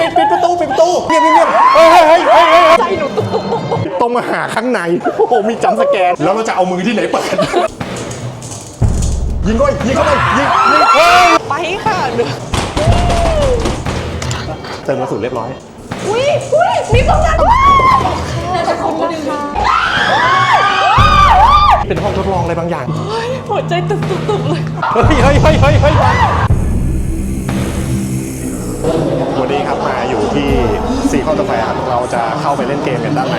ปิดปิดประตูปิดประตูเงียบเงียบเฮ้ยเฮ้ยเฮ้ยเฮ้ยใจหนูต้องมาหาข้างในโอ้โหมีจัมสแกนแล้วเราจะเอามือที่ไหนเปิดยิงก้อยยิงเข้าไปยิงยิงเฮ้ยไปค่ะเดี๋ยวเติมกระสุนเรียบร้อยอุ้ยอุ้ยมีตรงนั้นว้าจะคนละค่ะเป็นห้องทดลองอะไรบางอย่างหัวใจตึกตึกตึกเลยเฮ้ยเฮ้ยเฮ้ยเฮ้ย เฮ้ยวันนี้ ครับมาอยู่ที่ซีคอนสแควร์เราจะเข้าไปเล่นเกมกันด้านใน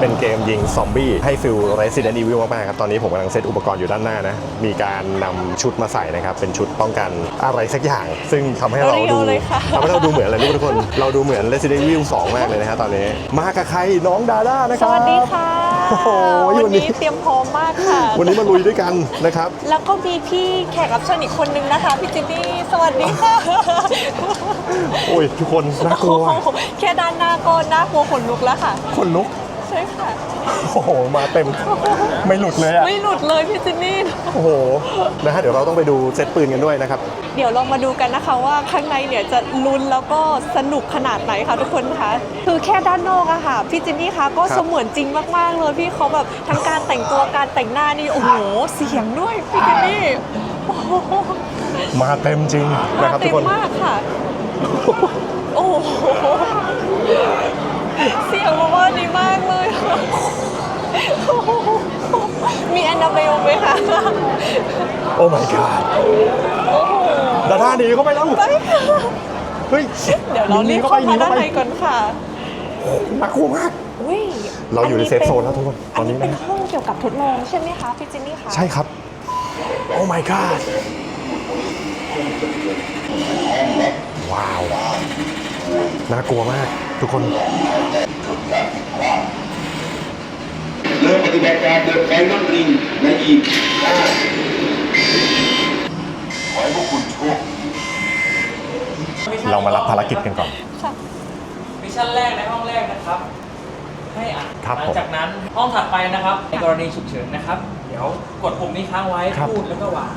เป็นเกมยิงซอมบี้ให้ฟิล Resident Evil มากๆครับ ตอนนี้ผมกำลังเซตอุปกรณ์อยู่ด้านหน้านะ มีการนำชุดมาใส่นะครับ เป็นชุดป้องกันอะไรสักอย่าง ซึ่งทำให้เราดูทำให้เราดูเหมือนอะไรรู้ไหมทุกคน เราดูเหมือน Resident Evil 2 มากเลยนะฮะตอนนี้ มากับใครน้องดาด้านะคสรับวัสดีค่ะโอ้โหวันนี้เตรียมพร้อมมากค่ะ วันนี้มาลุยด้วยกันนะครับ แล้วก็มีพี่แขกรับเชิญอีกคนนึงนะคะพี่จินนี่ สวัสดีค่ะ โอ้ยทุกคนน่ากลัวแค่ด้านหน้าก็น่ากลัวขนลุกแล้วค่ะ คนลุก ใช่ค่ะ โอ้โห มาเต็ม ไม่หลุดเลยอะไม่หลุดเลยพี่จินนี่ โอ้โห นะฮะ เดี๋ยวเราต้องไปดูเซตปืนกันด้วยนะครับ เดี๋ยวเรามาดูกันนะคะว่าข้างในเนี่ยจะลุ้นแล้วก็สนุกขนาดไหนคะทุกคนคะคือแค่ด้านนอกอะค่ะพี่จินนี่คะก็ครับ เสมือนจริงมากๆเลยพี่เขาแบบทั้งการแต่งตัวการแต่งหน้านี่โอ้โหเสียงด้วยพี่จินนี่โอ้โหมาเต็มจริงนะครับทุเต็กมคน มากค่ะ โอ้โหเสียงมาว่าดีมากเลยค่ะโอ้โหมีแอนนาเบลไหมคะโอ้ my god โอ้โหดาด้าหนีเข้าไปแล้วไปค่ะเฮ้ยเดี๋ยวเรารีบเข้ามาด้านในก่อนค่ะ น่ากลัวมาก อุ้ยเราอยู่ในเซฟโซนแล้วทุกคนตอัอนนนี้นี้เป็นนะห้องเกี่ยวกับทดลองใช่ไหมคะพี่จินนี่คะใช่ครับ โอ้ my god ว้าว น่ากลัวมาก ทุกคน เริ่มปฏิบัติการเดินไฟนอลริงในอีกห้าขอให้พวกคุณโชคเรามารับภารกิจกันก่อนค่ะมิชชั่นแรกในห้องแรกนะครับ ให้อ่านครับหลัผมจากนั้นห้องถัดไปนะครับในกรณีฉุกเฉินนะครับ เดี๋ยวกดปุ่มนี้ค้างไว้ครับ พูดแล้วก็วาง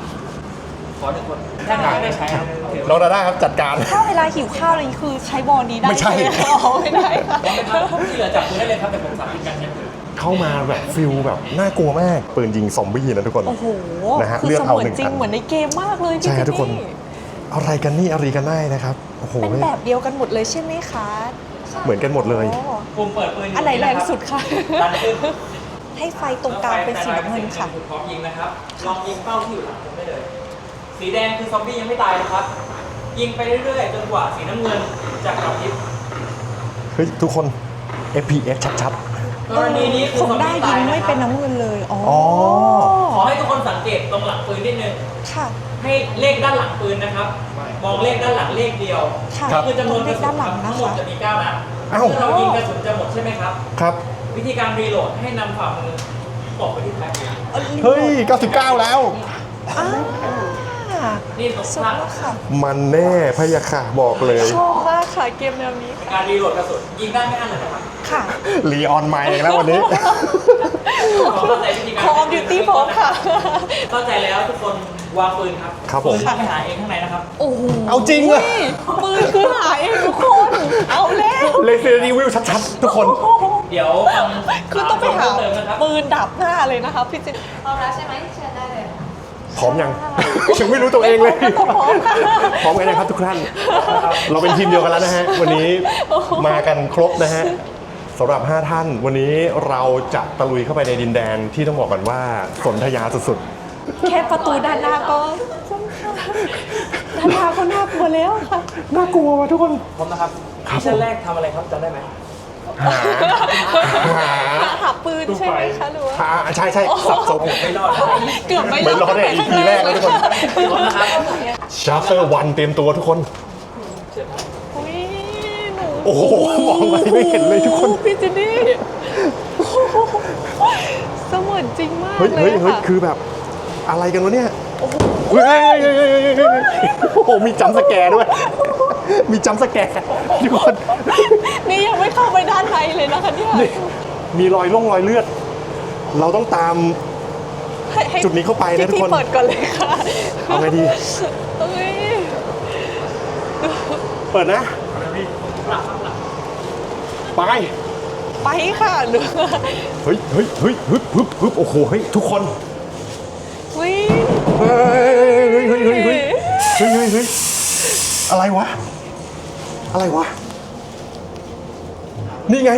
ขอหนึ่งคนถ้าไม่ได้ใช้ครับน้องดาด้าครับจัดการ ถ้าเวลาหิวข้าวอะไรคือใช้บอลนี้ได้ไม่ใช่ หอ๋อไม่ได้ค่ะพร้อมไหมครับที่เหลือจับปืนได้เลยครับแต่ผมสาธิตการใช้ปืนเข้ามาแบบฟิลแบบน่ากลัวมากปืนยิงซอมบี้นะทุกคน โอ้โหนะฮะคือเลือกเสเอามือหนึ่นงจริอังนเหมือนในเกมมากเลยพี่ใช่จิฮะนทุกคนนี่อะไรกันนี่อะไรกันได้นะครับโอ้โห เป็นแบบเดียวกันหมดเลยใช่ไหมคะเหมือนกันหมดเลย โอ้ปุ่มเปิดปืนยู่อันไหนแรงสุดคะดันขึ้นให้ไฟตรงกลางเป็นสีน้ำเงินค่ะพร้อมยิงนะครับลองยิงเป้าที่อยู่หลังผมได้เลย สีแดงคือซอมบี้ยังไม่ตายนะครับ ยิงไปเรื่อยๆจนกว่าสีน้ำเงินจะกระพริบเฮ้ยทุกคน FPS ชัด กรณีนี้คือของซอมได้บี้ยิตายงนะไม่คเป็นรับน้ำเงินเลย อ๋ออ๋อขอให้ทุกคนสังเกตตรงหลังปืนนิดนึง ค่ะ ให้เลขด้านหลังปืนนะครับ มองเลขด้านหลังเลขเดียวค่ะครับคือจำนวนกระสุเลขด้านนหลังทั้งหมดนะคะจะมี9นัดอ้าว เมื่อเรายิงกระสุนจะหมดใช่ไหมครับ ๆ ครับ วิธีการรีโหลดให้นำฝ่ามือตบไปที่แพ็คเฮ้ย 99 แล้วอ่านี่ ตรงสุดข้างแล้วค่ะมันแน่พะยะค่ะบอกเลย ชอบมากค่ะเกมแนวนี้การรีโหลดกระสุนยิงได้ไม่อั้นเลยนะครับค่ะลีออนไมค์แล้ววันนี้เข้าใจวิธีการ Call of Duty พร้อมค่ะ เข้าใจแล้วทุกคนวางปืนครับครับผมปืนเข้าไปหาเองข้างในนะครับ โอ้โห เอาจริงเหรอปืนคือหายเองทุกคน เอาแล้วเลเซอร์รีวิวชัดๆ ทุกคน เดี๋ยวฟังคือต้องไปหาเพิ่มเติมนะครับปืนดับหน้าเลยนะคะพี่จินพร้อมแล้วใช่ไหมเชิญได้เลย พร้อมยัง ยังไม่รู้ตัวเองเลยพร้อมค่ะพร้อมกันนะครับทุกท่าน เราเป็นทีมเดียวกันแล้วนะฮะ วันนี้มากันครบนะฮะสำหรับ 5 ท่าน วันนี้เราจะตะลุยเข้าไปในดินแดนที่ต้องบอกกันว่าสนธยาสุดแค่ประตูด้านหน้าก็ด้านหน้าก็น่ากลัวแล้วค่ะ ๆ น่ากลัวว่ะทุกคน พร้อมนะครับครับมิชชั่นแรกทำอะไรครับจำได้ไหม หาหาหา หาปืนใช่ไหมคะหรือว่าหาใช่ใช่สับสนไม่รอดนะเกือบไม่ไม่รอดเนี่ย EP แรกแล้วทุกคนพร้อมนะครับชาร์เตอร์วันเตรียมตัวทุกคน อุ๊ยหนูโอ้โหมองอะไรไม่เห็นเลยทุกคน พี่จินนี่โอ้โหเสมือนจริงมากเฮ้ยเลเฮ้ยยเฮ้ยค่ะคือแบบอะไรกันวะเนี่ย เฮ้ยเฮ้ยเฮ้ยเฮ้ยเฮ้ยเฮ้ยโอ้โหมีจัมป์สแกร์ด้วย มีจัมป์สแกร์ทุกคนนี่ยังไม่เข้าไปด้านในเลยนะคะเนี่ยนี่มีรอยล่องรอยเลือด เราต้องตาม ให้ให้จุดนี้เข้าไปนะทุกคน พี่เปิดก่อนเลยค่ะเอาไงดีเฮ้ยเปิดนะหลังข้างหลังไป ไปค่ะหนูเฮ้ยเฮ้ยเฮ้ยฮึบฮึบฮึบโอ้โห เฮ้ย ทุกคน วิ่ง เฮ้ย เฮ้ยเฮ้ยเฮ้ยเฮ้ยเฮ้ยเฮ้ยเฮ้ยอะไรวะ อะไรวะ นี่ไง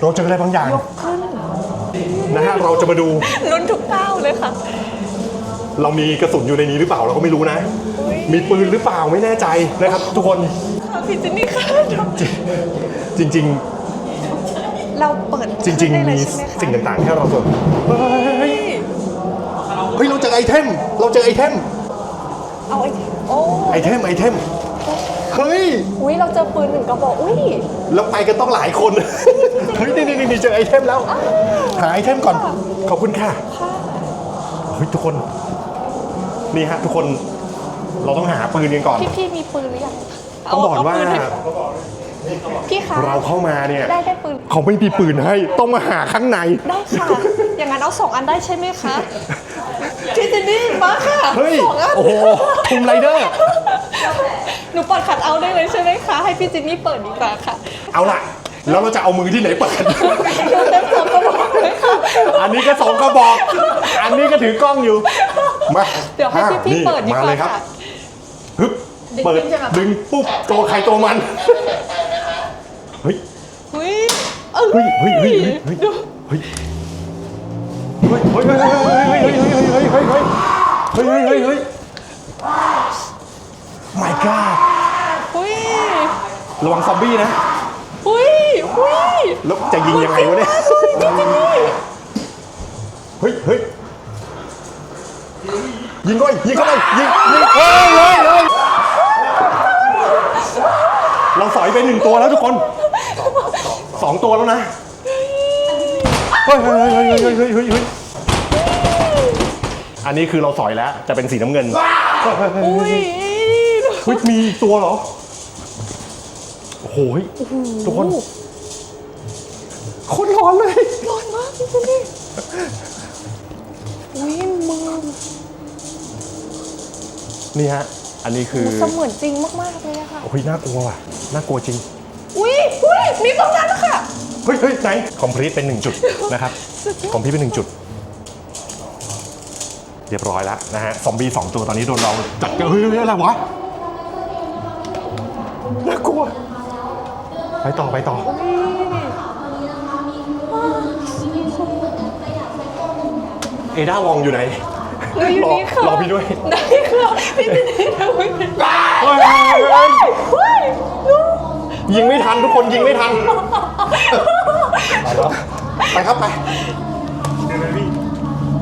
เราเจออะไรบางอย่างยกขึ้นนะฮะ เราจะมาดู ลุ้นทุกก้าวเลยค่ะ เรามีกระสุนอยู่ในนี้หรือเปล่าเราก็ไม่รู้นะอุ๊ยมีปืนหรือเปล่าไม่แน่ใจนะครับ ทุกคน ค่ะพี่เจนนี่ค่ะจริงเราเปิดๆจริงๆได้เลมียใช่ไหคะสิ่งต่างๆให้เราสนเฮ้ย เฮ้ยเฮ้ยเราเจอไอเทม เราเจอไอเทม เอาไอ้โอ้ไอเทมไอเทม เฮ้ย อุ้ยเราเจอปืนหนึ่งกระบอกอุ้ยแล้วไปกันต้องหลายคน เฮ้ยนี่นี่นี่เจอไอเทมแล้ว หาไอเทมก่อน ขอบคุณค่ะ เฮ้ยทุกคน นี่ฮะทุกคน เราต้องหาปืนกันก่อน พี่พี่มีปืนหรือยังต้องบอกว่าเปืนให้พี่คะเราเข้ามาเนี่ย ได้ได้ปืน เขาไม่มีปืนให้ ต้องมาหาข้างใน ได้ค่ะ อย่างนั้นเอาสองอันได้ใช่ไหมคะ พี่เจนนี่มาค่ะเฮ้ย สองอันโอ้โหคุมไรเดอร์ หนูเปิดขัดเอาท์ได้เลยใช่ไหมคะ ให้พี่เจนนี่เปิดดีกว่าค่ะเอาล่ะ แล้วเราจะเอามือที่ไหนเปิด หนูเต็มสองกระบอกเลยค่ะ อันนี้ก็สองกระบอก อันนี้ก็ถือกล้องอยู่ มาเดี๋ยวให้พี่พี่นี่เปิดดีกมาว่าเลยครับค่ะ ฮึบดึงเปิด ใช่ไหมคะ ดึงปุ๊บตัวใครตัวมัน เฮ้ย เฮ้ยเฮ้ย เฮ้ย เฮ้ย เฮ้ยดู เฮ้ยเฮ้ยเฮ้ยเฮ้ยเฮ้ยเฮ้ยเฮ้ยเฮ้ยเฮ้ยเฮ้ยเฮ้ยเฮ้ยเฮ้ยเฮ้ยเฮ้ย my god เฮ้ยระวังซอมบี้นะเฮ้ยเฮ้ยแล้วจะยิงยังไงวะเนี่ยเฮ้ยเฮ้ยยิงก้อยยิงเข้าไปยิงยิงเฮ้ยเฮ้ยเฮ้ยเราสอยไปหนึ่งตัวแล้วทุกคนสองตัวแล้วนะเฮ้ยเฮ้ยเฮ้ยเฮ้ยเฮ้ยเฮ้ยเฮ้ย อันนี้คือเราสอยแล้วจะเป็นสีน้ำเงินเฮ้ยเฮ้ยเฮ้ยอุ้ยเฮ้ยมีอีกตัวเหรอโอ้โหเฮ้ยทุกคนโคนร้อนเลย ร้อนมากพี่เจนนี่อุ้ยมือนี่ฮะ อันนี้คือเสมือนจริงมากๆเลยอะค่ะ โอ้ยน่ากลัวว่ะน่ากลัวจริง อุ้ยอุ้ยมีตรงนั้นค่ะเฮ้ยเฮ้ยไหนคอมพลีทเป็นหนึ่งจุดนะครับคอมพลีทเป็นหนึ่งจุด เรียบร้อยแล้วนะฮะซอมบี้สองตัวตอนนี้โดนเราจัดกันเฮ้ยเฮ้ยอะไรวะน่ากลัวไปต่อไปต่อเอด้าวองอยู่ไหนหนูอยู่นี่ค่ะรอพี่ด้วยได้ค่ะพี่เจนนี่ทำไมเป็นเฮ้ยเฮ้ยเฮ้ยเฮ้ยลูกยิงไม่ทันทุกคนยิงไม่ทัน ไปครับไป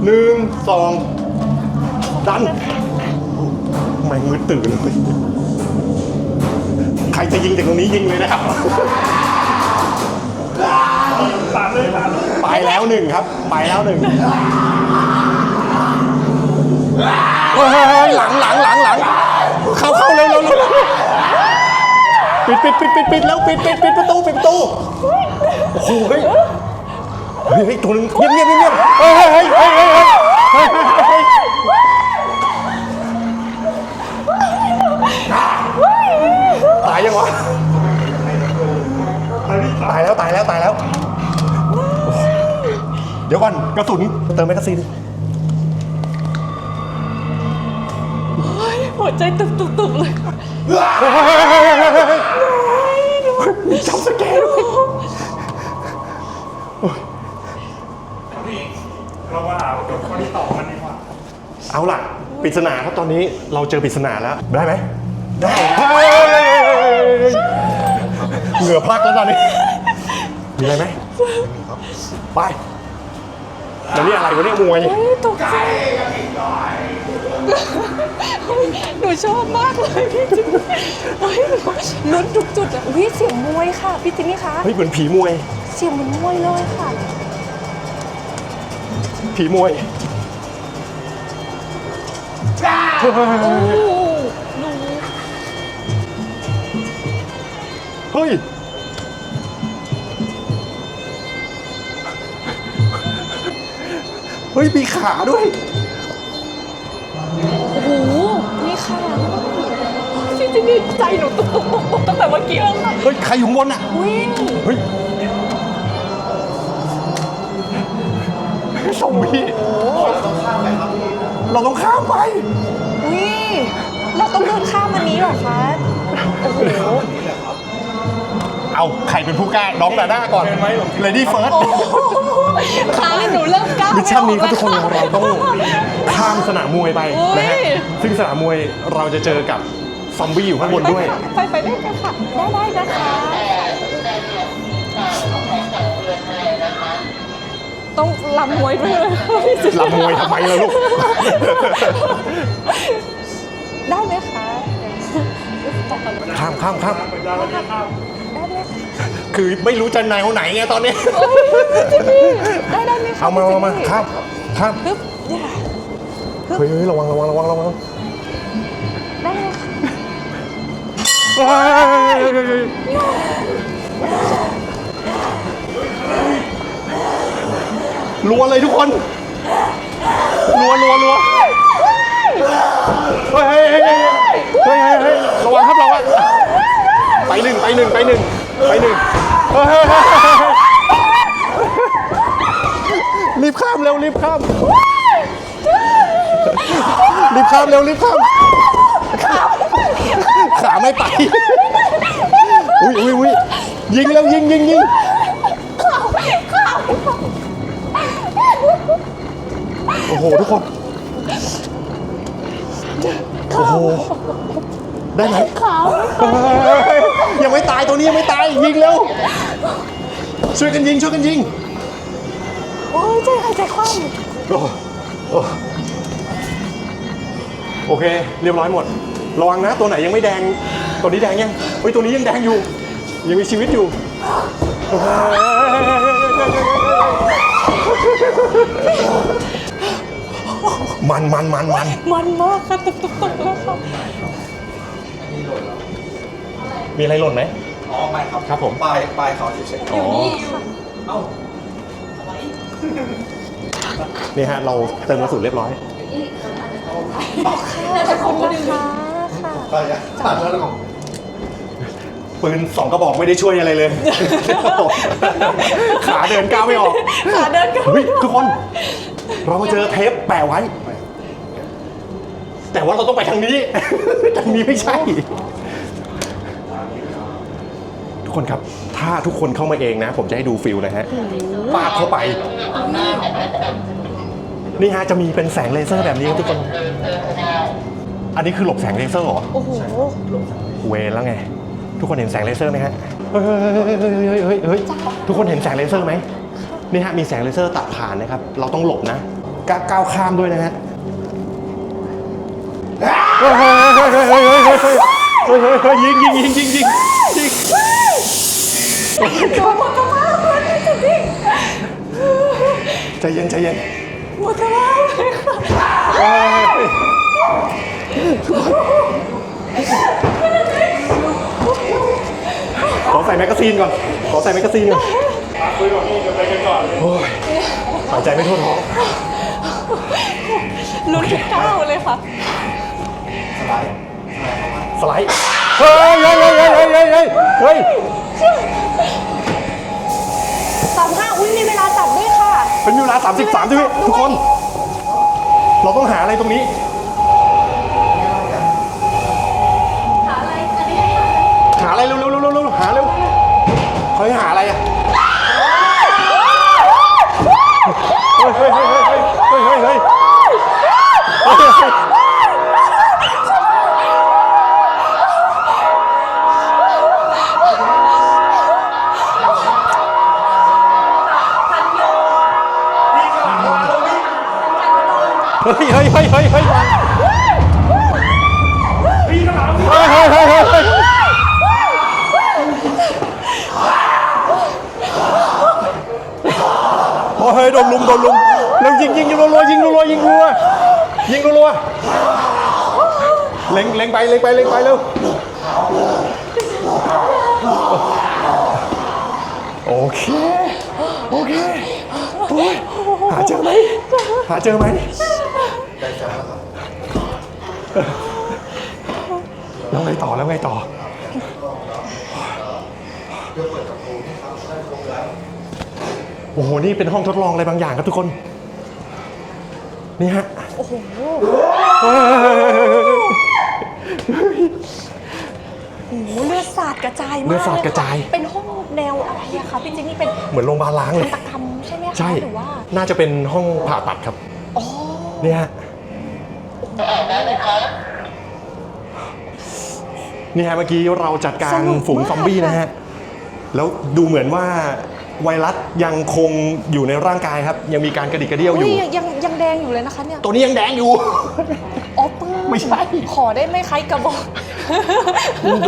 หนึ่งสองดันแม่งมืดตื่นเลยใครจะยิงจากตรงนี้ยิงเลยนะครับไปแล้วหนึ่งครับ ไปแล้วหนึ่งเฮ้ยหลังหลังหลังหลังเข้าเข้าเร็วเร็วเร็วเร็ว ปิดปิดปิดปิดปิดแล้วปิดปิดปิดประตูปิดประตู โอ้โหเฮ้ยเฮ้ยเฮ้ยตัวนึงเงียบเงียบเงียบเฮ้ยเฮ้ยเฮ้ยเฮ้ยเฮ้ยเฮ้ยเฮ้ยตายยังวะตายแล้วตายแล้วตายแล้ว เดี๋ยวก่อนกระสุนเติมแมกกาซีนหัวใจตุบๆๆเลย เฮ้ยเฮ้ยเฮ้ยเฮ้ยเฮ้ย มีจับสแกนด้วยเรามาหาจบข้อที่ต่อกันดีกว่าเอาล่ะปริศนาครับตอนนี้เราเจอปริศนาแล้ว ได้ไหม ได้เหงื่อพลักแล้วตอนนี้ มีอะไรไหมไปแล้วนี่อะไรวะเนี่ยมวยเฮ้ยตกใจหนู ชอบมากเลยพี่จินนี่เฮ้ยลุ้นทุกจุดอะอุ้ยเสียงมวยค่ะพี่จินนี่คะ เฮ้ยเหมือนผีมวย เสียงเหมือนมวยเลยค่ะ ผีมวยโอ้หนูเฮ้ยเฮ้ยมีขาด้วย นนี่ใจหนูตุกตุกตุกตุกตั้งแต่เมื่อกี้แล้วค่ะฮ้ยใครอยู่ข้างบนอะวิ่งเฮ้ยซอมบี้เราต้องข้ามไปครับเราต้องข้ามไปวิเราต้องเดินข้ามอันนี้เหรอคะโอ้โหเอาใครเป็นผู้กล้าน้องดาด้าก่อน Lady First โอ้โหขาหนูเริ่มก้าวมิชชั่นนี้ครับทุกคนไม่ออเราต้องข้ามสนามมวยไปนะฮะอุ๊ยซึ่งสนามมวยเราจะเจอกับ ซอมบี้อยู่ข้างบนด้วย ไปไปได้กันค่ะ ได้ได้นะคะ ต้องลำมวยด้วยเลยพี่จิตรลำมวยทำไมล่ะลูก ได้ไหมคะตกกันข้ามข้ามข้ามได้ไหมคะคือไม่รู้จะแนวไหนไงตอนนี้ได้ได้ไหมคะเอามาเอามาพี่จิตรข้ามข้ามปึ๊บอย่าเฮ้ยเฮ้ยระวังระวังระวังระวัง รัวเลยทุกคน รัวรัวรัวเฮ้ยเฮ้ยเฮ้ยเฮ้ยเฮ้ยระวังครับระวังไปหนึ่งไปหนึ่งไปหนึ่งไปหนึ่งรีบข้ามเร็วรีบข้ามรีบข้ามเร็วรีบข้าม ขาไม่ไป อุ้ยอุ้ยอุ้ยยิงแล้วยิงยิงยิงโอ้โหทุกคน โอ้โห ได้ไหมเฮ้ยยังไม่ตายตัวนี้ยังไม่ตายยิงเร็ว ช่วยกันยิงช่วยกันยิง โอ้ยใจหายใจคว่โอ้โอ้โอเค เรียบร้อยหมด ระวังนะตัวไหนยังไม่แดง ตัวนี้แดงยังเฮ้ยตัวนี้ยังแดงอยู่ ยังมีชีวิตอยู่โอ้ยมันมันมันมันำมันมากค่ะตุกตุกตุกแล้วค่ะมีอะไรหล่นไหมอ๋อไม่ครับครับผมปลายปลายเขาเฉยอ๋อเอ้านี่ฮะ เราเติมกระสุนเรียบร้อยขอบคุณนะคะค่ะๆ ปลายตัดแล้วของปืนสองกระบอกไม่ได้ช่วยอะไรเลย ขาเดินก้าวไม่ออกขาเดินกันเฮ้ยทุกคน เรามาเจอเทปแปะไว้ แต่ว่าเราต้องไปทางนี้ ทางนี้ไม่ใช่ ทุกคนครับ ถ้าทุกคนเข้ามาเองนะ ผมจะให้ดูฟิลนะฮะปาดเข้าไป นี่ฮะจะมีเป็นแสงเลเซอร์แบบนี้ครับทุกคน อันนี้คือหลบแสงเลเซอร์เหรอ โอ้โห เวรแล้วไง ทุกคนเห็นแสงเลเซอร์ไหมฮะเฮ้ยเฮ้ยเฮ้ยเฮ้ยเฮ้ยทุกคนเห็นแสงเลเซอร์ไหมนี่ฮะมีแสงเลเซอร์ตัดผ่านนะครับ เราต้องหลบนะก้าวก้าวข้ามด้วยนะฮะเฮ้ยเฮ้ยเฮ้ยเฮ้ยเฮ้ยเฮ้ยเฮ้ยเฮ้ยเฮ้ยเฮ้ยยิงยิงยิงยิงยิงยิงโดนหมดกระเพาะเลยพี่จิตรใจเย็นใจเย็นหมดกระเพาะเลยค่ะเฮ้ย ขอใส่แมกกาซีนก่อน ขอใส่แมกกาซีนก่อนคุยกับพี่จะไปกันก่อนโหายใจไม่ทั่วท้องลุ้นทุกก้าวเลยค่ะ สไลด์ สไลด์เฮ้ยเฮ้ยเฮ้ยเฮ้ยเฮ้ยเฮ้ยสามห้าอุ้ยมีเวลาจับด้วยค่ะ เป็นเวลาสามสิบสามใช่ไหมทุกคน เราต้องหาอะไรตรงนี้ โอ้ยเฮ้ยโดนลุมโดนลุมแล้วยิงยิงยิงรัวๆยิงรัวๆยิงรัวๆยิงรัวๆเล็งเล็งไปเล็งไปเล็งไปเร็วโอเคโอเคโอ้ยหาเจอไหมหาเจอไหมแล้วไงต่อแล้วไงต่อ โอ้โห นี่เป็นห้องทดลองอะไรบางอย่างครับทุกคน นี่ฮะ โอ้โหโอ้โหเลือดสาดกระจายมากเลือดสาดกระจายเลค่เป็นห้องแนวอะไรอะคะพี่เจนนี่เป็นเหมือนโรงพยาบาลล้างเลยตะกรรมใช่ไหมคะใช่ หรือว่าน่าจะเป็นห้องผ่าตัดครับ อ๋อเนี่ยฮะ นี่ฮะเมื่อกี้เราจัดการฝูงซอมบี้นะฮะ แล้วดูเหมือนว่า ไวรัสยังคงอยู่ในร่างกายครับ ยังมีการกระดิกกระเดี้ยวออุ้ยู่ยยังยังยังแดงอยู่เลยนะคะเนี่ยตัวนี้ยังแดงอยู่ อ๋อปืนไม่ใช่ ขอได้ไหมคะกระบอก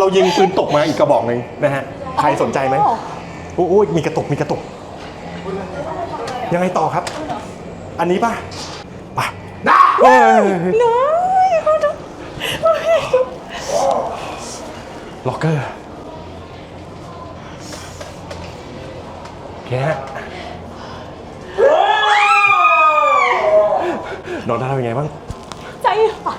เรายิงปืนตกมาอีกกระบอกหนึ่งนะฮะใครสนใจไหมอ๋อ โอ้โอ้ยมีกระตุกมีกระตุก ยังไงต่อครับ อันนี้ป่ะป่ะเอ้ยน้อยเขาดูล็อกเกอร์ โอเคฮะนอนได้เป็นไงบ้าง ใจค่ะ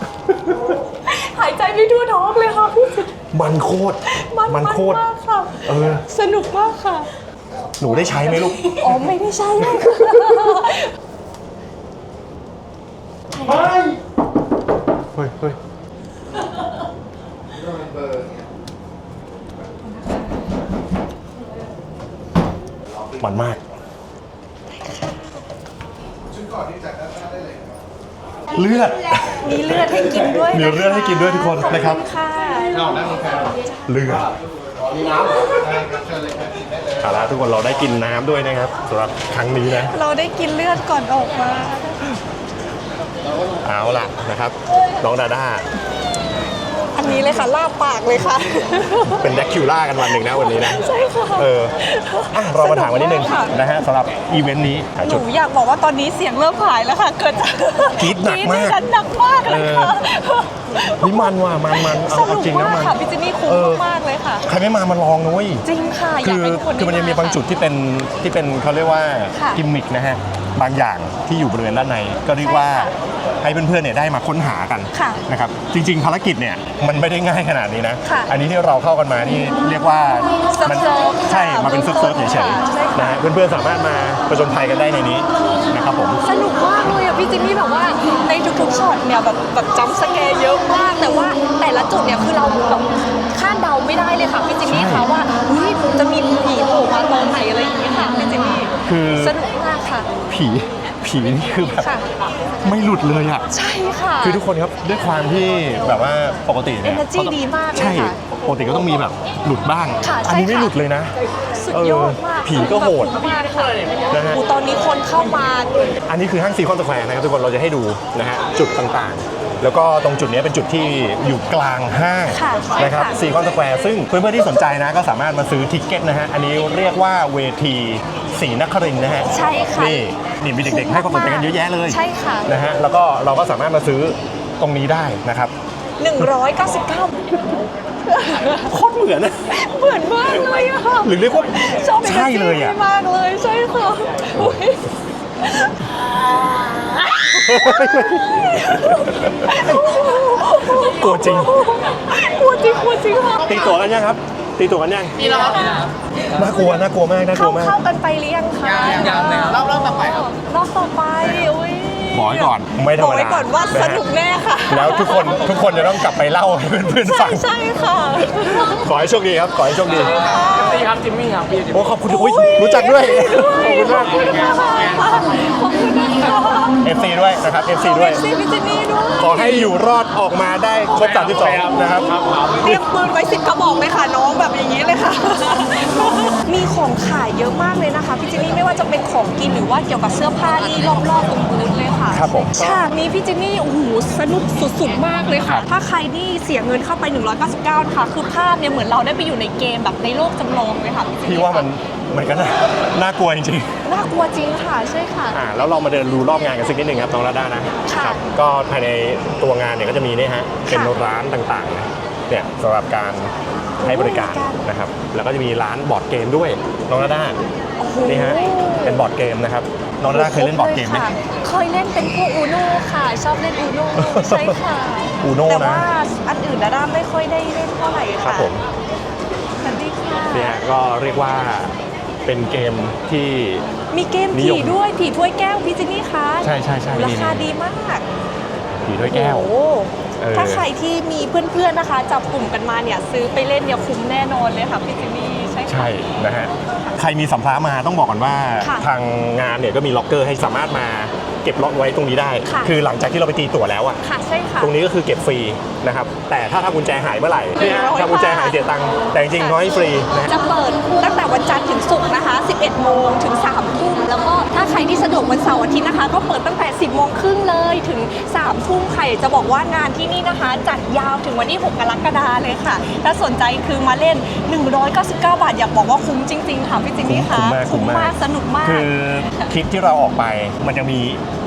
หายใจไม่ทั่วท้องเลยค่ะพี่เจนมันโคตรมันมันโคตร มากค่ะ เออ สนุกมากค่ะ หนูได้ใช้ไหมลูก อ๋อ ไม่ได้ใช่เลย เฮ้ย เฮ้ยเฮ้ย มันมากชุดก่อนที่จากด้านหน้าได้เลยครับเลือด มีเลือดให้กินด้วยมีเลือดให้กินด้วยทุกคนนะครับขอณค่ะนอกนั้นมีแฟนเลือดมีน้ำเหรอได้ครับเชิญเลยครับได้เลยเอาละทุกคนเราได้กินน้ำด้วยนะครับสำหรับครั้งนี้นะ เราได้กินเลือดก่อนออกมา เอาล่ะนะครับ น้องดาด้า อันนี้เลยค่ะลาบปากเลยค่ะ เป็นแดกคิวล่ากันวันหนึ่งนะวันนี้นะ ใช่ค่ะเอออะเรามาถามวันนิดนึงสนุกมากค่ะนะฮะสำหรับอีเวนต์นี้หาหจุนูด อยากบอกว่าตอนนี้เสียงเริ่มหายแล้วค่ะ เกิดจากกรี๊ดหนักมาก รี๊ดดิฉันหนักมากเลยค่ะนี่มันว่ะมันมันเอาสเอานุกจริงนะมากมัน ค่ะพี่เจนนี่คุ้เออมมากๆเลยค่ะ ใครไม่มามาลองนะเว้ย จริงค่ะ อยาคืกอให้ทุกคนคือมันจะมีบางจุดที่เป็นที่เป็นเขาเรียกว่าค่ะกิมมิคนะฮะ บางอย่างที่อยู่บริเวณด้านใน ก็เรียกว่าใช่ค่ะให้เพื่อนๆเนี่ยได้มาค้นหากันค่ะนะครับจริง ๆ ภารกิจเนี่ยมันไม่ได้ง่ายขนาดนี้นะ ค่ะอันนี้ที่เราเข้ากันมานี่เรียกว่ามัเซิร์ฟๆใช่ค่ะมาเป็นเซิร์ฟๆเฉยใช่ค่ะ ๆนะฮะเพื่อนๆสามารถมาประจนภัยกันได้ในนี้นะครับผม สนุกมากเลยอะพี่จิมมี่แบบว่าในทุกๆช็อตเนี่ยแบบแบบจำสแกร์เยอะมากแต่ว่าแต่ละจุดเนี่ยคือเราแบบคาดเดาไม่ได้เลยค่ะพี่จิมมี่คะว่าเฮ้ยจะมีผีโผล่มาตอนไหนอะไรอย่างเงี้ยค่ะพี่จิมมี่ คือสนุกมากค่ะ ผีผีนี่คือแบบค่ะ ไม่หลุดเลยอะ ใช่ค่ะ คือทุกคนครับด้วยความที่แบบว่าปกติเนี่ย Energy ดีมากเลยใช่ค่ะปกติก็ต้องมีแบบหลุดบ้าง ค่ะอันี้ใช่ไม่ค่ะ หลุดเลยนะ สุดยอดมากเออผีก็โหดมากค่ะนะฮะโอ้ตอนนี้คนเข้ามา อันนี้คือห้างซีคอนสแควร์นะครับทุกคนเราจะให้ดูนะฮะจุดต่างๆ แล้วก็ตรงจุดนี้เป็นจุดที่อยู่กลางห้างค่ะใช่นะครับค่ะ ซีคอนสแควร์ซึ่งเพื่อนๆที่สนใจนะก็สามารถมาซื้อทิกเก็ตนะฮะอันนี้เรียกว่าเวที ศรีนครินทร์นะฮะใช่ค่ะนี่นี่มีเด็กๆ ให้ความสนใจกันเยอะแยะเลยใช่ค่ะ นะฮะแล้วก็เราก็สามารถมาซื้อตรงนี้ได้นะครับ199 โคตรเหมือนนะ เหมือนมากเลยอะค่ะหรือเรียกว่าชอบใช่เลยอะ มากเลยใช่ค่ะอุ๊ยกลัวจริง กลัวจริงกลัวจริงค่ะตีตัวกันยังครับ ตีตัวกันยังนี่แล้วครับน่ากลัวน่ากลัวมากน่ากเข้าลัวมาก เข้ากันไปหรือยังคะยังเลยรอบรอบต่อไปครับ รอบต่อไปอุ้ย บอกไว้ก่อน ไม่ธรบรอมกดาไว้ก่อนว่าสนุกแน่ค่ะแล้วทุกคนทุกคนจะต้องกลับไปเล่าให้เพื่อนๆใช่ฟังใช่ค่ะขอให้โชคดีครับ ขอให้โชคดีนี่ครับจิมมี่ครับพี่จิมโอ้ขอบคุณอุ้ยรู้จักด้วยขอบคุณมากขอบคุณนะคะ FC ด้วยนะครับ FC ด้วย ซีพิจินี่ด้วยขอให้อยู่รอดออกมาได้ครบ32นะครับ เตรียมปืนไว้สิบกระบอกเลยค่ะน้องแบบอย่างนี้เลยค่ะ มีของขายเยอะมากเลยนะคะพี่จินนี่ไม่ว่าจะเป็นของกินหรือว่าเกี่ยวกับเสื้อผ้านี่รอบๆตรงบูธเลยค่ะครับผมฉากนี้พี่จินนี่โอ้โหสนุกสุดๆมากเลยค่ะ ถ้าใครนี่เสียเงินเข้าไป 199นะคะคือภาพเนี่ยเหมือนเราได้ไปอยู่ในเกมแบบในโลกจำลองเลยค่ะพี่จินพี่นี่ว่ามันเหมือนกันนะน่ากลัวจริงน่ากลัวจริงค่ะใช่ค่ะ ๆอ่าแล้วเรามาเดินดูรอบงานกันสักนิดหนึ่งครับน้องระด้านะค่ะครับก็ภายในตัวงานเนี่ยก็จะมีเนี่ยฮะเป็นค่ะร้านต่างๆนะ เนี่ยสำหรับการให้บริการบริการนะครับ แล้วก็จะมีร้านบอร์ดเกมด้วยน้องระด้าโอ้โหนี่ฮะเป็นบอร์ดเกมนะครับน้องระด้าเคยเล่นบอร์ดเกมไหมค่ะเคยเล่นเป็นพวกอูโน่ค่ะ ชอบเล่นอูโน่ใช่ค่ะอูโน่แต่นะว่าอันอื่นดาด้าไม่ค่อยได้เล่นเท่าไหร่ครัค่ะบผมสวัสดีค่ะเนี่ยก็เรียกว่าเป็นเกมที่มีเกมนิยมผีด้วยผีถ้วยแก้วพี่จินนี่คะใช่ใช่ใช่ราคานี่ดีมากผีถ้วยแก้วโอ้โห เออ ถ้าใครที่มีเพื่อนๆนะคะจับกลุ่มกันมาเนี่ยซื้อไปเล่นเนี่ยคุ้มแน่นอนเลยค่ะพี่จินนี่ใช่ค่ะ ใช่นะฮะใครมีสัมภาระมาต้องบอกก่อนว่าค่ะทางงานเนี่ยก็มีล็อกเกอร์ให้สามารถมา เก็บล็อกไว้ตรงนี้ได้ ค่ะ คือหลังจากที่เราไปตีตั๋วแล้วอะค่ะใช่ค่ะ ตรงนี้ก็คือเก็บฟรีนะครับ แต่ถ้าทำกุญแจหายเมื่อไหร่เนี่ยหนึ่งร้อยทำกุญแจหายเสียตังค์ แต่จริงๆเขาให้ฟรีนะฮะ จะเปิดตั้งแต่วันจันทร์ถึงศุกร์นะคะ 11 โมงถึง3ทุ่ม แล้วก็ถ้าใครที่สะดวกวันเสาร์อาทิตย์นะคะ ก็เปิดตั้งแต่ 10 โมงครึ่งเลยถึง3ทุ่มค่ะอยากจะบอกว่างานที่นี่นะคะ จัดยาวถึงวันที่ 6 กรกฎาเลยค่ะ ถ้าสนใจคือมาเล่น 199 บาท อยากบอกว่าคุ้มจริง ๆ ค่ะพี่จินนี่ค่ะคุ้มมากคุ้มมาก สนุกมาก คือคลิปที่เราออกไปมันจะมี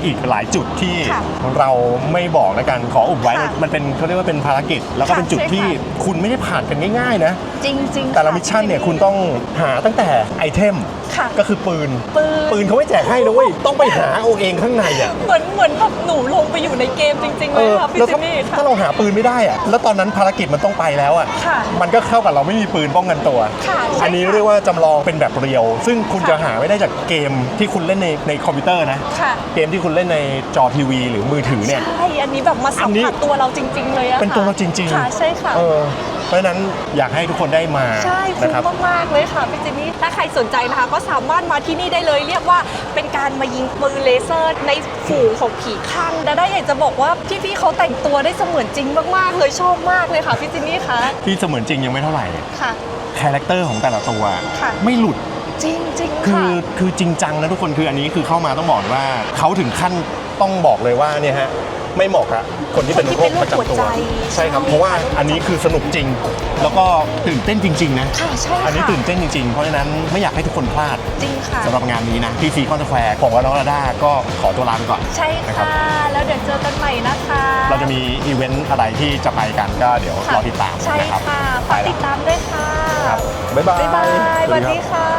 อีกหลายจุดที่ค่ะเราไม่บอกแล้วกันขออุบไว้ค่ะมันเป็นเขาเรียกว่าเป็นภารกิจ แล้วก็ค่ะเป็นจุดใช่ที่ค่ะ คุณไม่ได้ผ่านกันง่ายๆนะ จริงๆแต่ละค่มิชชั่นเนี่ยพี่คุณต้องหาตั้งแต่ไอเทม ค่ะ ก็คือปืน ปืน ปืนเขาไม่แจกให้นะเว้ย ต้องไปหาเอาเองข้างในอะเหมือนเหมือนแบบหนูลงไปอยู่ในเกมจริงๆเอเลยอค่ะพี่แล้วจิถ้านนี่ค่ะ ถ้าเราหาปืนไม่ได้อะ แล้วตอนนั้นภารกิจมันต้องไปแล้วอะ ค่ะมันก็เข้ากับเราไม่มีปืนป้องกันตัว ค่ะใช่อันนี้ค่ะเรียกว่าจำลองเป็นแบบเรียว ซึ่งคุณค่ะจะหาไม่ได้จากเกมที่คุณเล่นในในคอมพิวเตอร์นะ ค่ะ เกมที่คุณเล่นในจอทีวี หรือมือถือเนี่ย ใช่ อันนี้แบบมาสัอัมนนี้ ผัสตัวเราจริง ๆ เลยอะเป็นตัวเราจริงค่ะใช่ค่ะ เออเพราะฉะนั้นอยากให้ทุกคนได้มาใช่นะครัคุ้มมาก ๆ เลยค่ะพี่จินนี่ถ้าใครสนใจนะคะ ก็สามารถมาที่นี่ได้เลย เรียกว่าเป็นการมายิงปืนเลเซอร์ในฝูงของผีคลั่งแต่ได้อยากจะบอกว่าพี่ๆเขาแต่งตัวได้เสมือนจริงมาก ๆ เลยชอบมากเลยค่ะพี่จินนี่คะที่เสมือนจริงยังไม่เท่าไหร่ ค่ะ คาแรคเตอร์ของแต่ละตัว ค่ะ ไม่หลุด จริงจริงๆคืค่ะ อคือจริงจังนะทุกคนคืออันนี้คือเข้ามาต้องบอกว่าเขาถึงขั้นต้องบอกเลยว่าเนี่ยฮะไม่เหมาะกับคนที่เป็นคนที่โรเป็คนโรคประจำหัตัววใจใช่ครับ ใช่เพราะว่าค่ะอันนี้คือสนุกจริง แล้วก็ตื่นเต้นจริง ๆ นะ ค่ะใช่ค่ะ อันนี้ตื่นเต้นจริง ๆ เพราะฉะนั้นไม่อยากให้ทุกคนพลาดจริงค่ะ สำหรับงานนี้นะที่ซีคอนสแควร์ของเราน้องระด้าก็ขอตัวลาไปก่อนใช่นะครับ ค่ะ แล้วเดี๋ยวเจอกันใหม่นะคะ เราจะมีอีเวนต์อะไรที่จะไปกันก็เดี๋ยวค่ะรอติดตามใช่นะครับค่ะไปฝากแล้วติดตามด้วยค่ะ ครับบ๊ายบาย บ๊ายบายสวัสดีรับค่ะ